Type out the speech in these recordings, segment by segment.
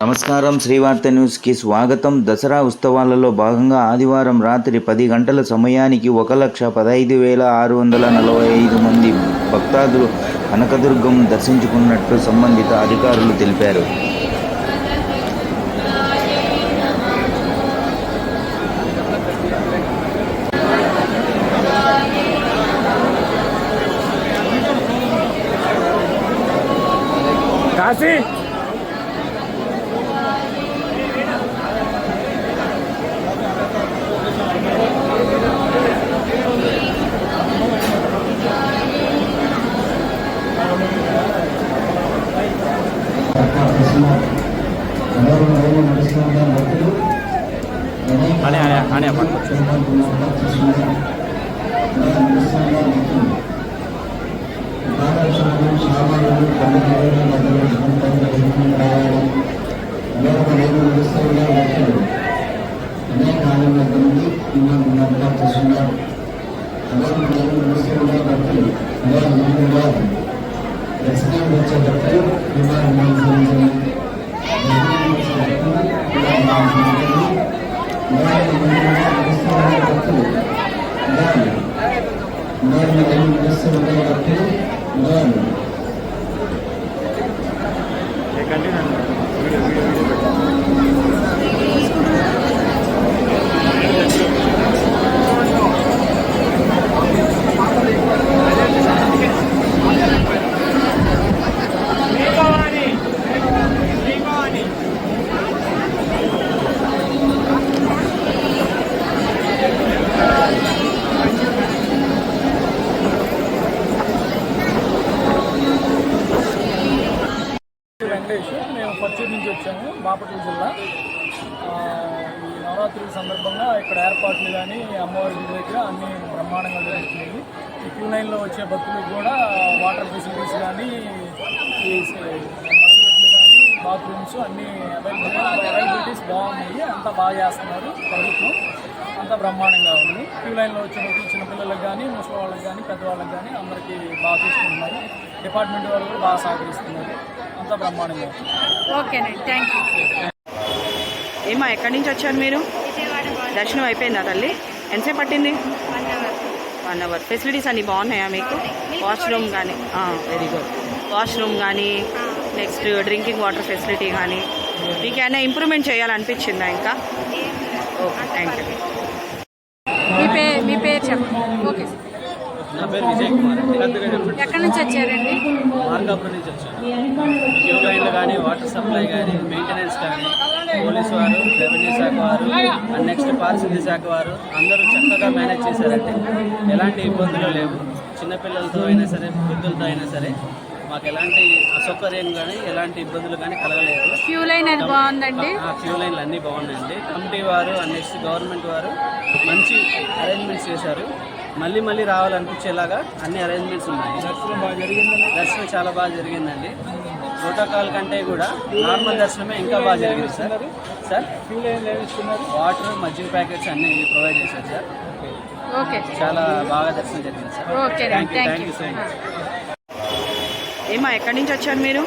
నమస్కారం శ్రీవార్త న్యూస్కి స్వాగతం. దసరా ఉత్సవాలలో భాగంగా ఆదివారం రాత్రి పది గంటల సమయానికి ఒక లక్ష పదహైదు వేల ఆరు వందల నలభై ఐదు మంది భక్తాదులు కనకదుర్గం దర్శించుకున్నట్లు సంబంధిత అధికారులు తెలిపారు. కాశీ! అనేక అనే అనే పట్టుకోవచ్చు దర్శనం వచ్చే భక్తులు విమానం Gracias. బాపట్ల జిల్లా. ఈ నవరాత్రి సందర్భంగా ఇక్కడ ఏర్పాట్లు కానీ అమ్మవారి గుడి దగ్గర అన్ని బ్రహ్మాండంగా జరుగుతున్నాయి. ఈ క్యూ లైన్లో వచ్చే భక్తులకు కూడా వాటర్ ఫెసిలిటీస్ కానీ ఈ కానీ బాత్రూమ్స్ అన్ని అవైలబుల్ అవైలబిలిటీస్ బాగున్నాయి. అంతా బాగా చేస్తున్నారు ప్రభుత్వం. అంతా బ్రహ్మాండంగా ఉంది. క్యూ లైన్లో వచ్చిన చిన్నపిల్లలకు కానీ ముసలి వాళ్ళకి కానీ పెద్దవాళ్ళకి కానీ అందరికీ బాగా చూసుకుంటున్నారు. డిపార్ట్మెంట్ వాళ్ళు కూడా బాగా సహకరిస్తున్నారు. అంతా బ్రహ్మాండంగా ఓకేనండి థ్యాంక్ యూ ఏమా ఎక్కడి నుంచి వచ్చారు మీరు? దర్శనం అయిపోయిందా తల్లి? ఎంతసేపు పట్టింది? వన్ అవర్ ఫెసిలిటీస్ అన్నీ బాగున్నాయా మీకు? వాష్రూమ్ కానీ వెరీ గుడ్ వాష్రూమ్ కానీ నెక్స్ట్ డ్రింకింగ్ వాటర్ ఫెసిలిటీ కానీ మీకు ఏమైనా ఇంప్రూవ్మెంట్ చేయాలనిపించిందా ఇంకా? ఓకే థ్యాంక్ యూ మీ పేరు మీ పేరు చెప్పండి. ఓకే నా పేరు విజయ్ కుమార్. అండి ఎక్కడి నుంచి వచ్చారండి? మార్కాపురం నుంచి వచ్చాను. క్యూ లైన్లు కానీ వాటర్ సప్లై కానీ మెయింటెనెన్స్ కానీ పోలీసు వారు రెవెన్యూ శాఖ వారు అండ్ నెక్స్ట్ పారిశుద్ధ్య శాఖ వారు అందరూ చక్కగా మేనేజ్ చేశారండి. ఎలాంటి ఇబ్బందులు లేవు. చిన్నపిల్లలతో అయినా సరే వృద్ధులతో అయినా సరే మాకు ఎలాంటి అసౌకర్యం కానీ ఎలాంటి ఇబ్బందులు కానీ కలగలేదు. క్యూ లైన్ అది బాగుందండి? ఆ క్యూ లైన్లు అన్నీ బాగున్నాయండి. కమిటీ వారు అండ్ నెక్స్ట్ గవర్నమెంట్ వారు మంచి అరేంజ్మెంట్స్ చేశారు. మళ్ళీ మళ్ళీ రావాలనిపించేలాగా అన్ని అరేంజ్మెంట్స్ ఉన్నాయి. దర్శనం బాగా జరిగిందండి. దర్శనం చాలా బాగా జరిగిందండి. ప్రోటోకాల్ కంటే కూడా నార్మల్ దర్శనమే ఇంకా బాగా జరిగింది సార్. సార్? వాటర్ మజ్జిగ ప్యాకెట్స్ అన్ని ప్రొవైడ్ చేశారు సార్. ఓకే. చాలా బాగా దర్శనం జరిగింది sir. Okay thank you thank thank you you so much ఏమా ఎక్కడి నుంచి వచ్చారు మీరు?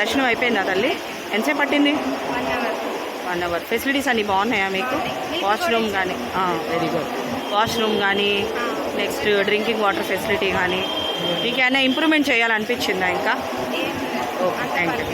దర్శనం అయిపోయిందా తల్లి? ఎంతసేపు పట్టింది? One hour. ఫెసిలిటీస్ అన్నీ బాగున్నాయా మీకు? వాష్రూమ్ కానీ వెరీ గుడ్ వాష్రూమ్ కానీ నెక్స్ట్ డ్రింకింగ్ వాటర్ ఫెసిలిటీ కానీ మీకు ఏమైనా ఇంప్రూవ్మెంట్ చేయాలనిపించిందా ఇంకా? Okay thank you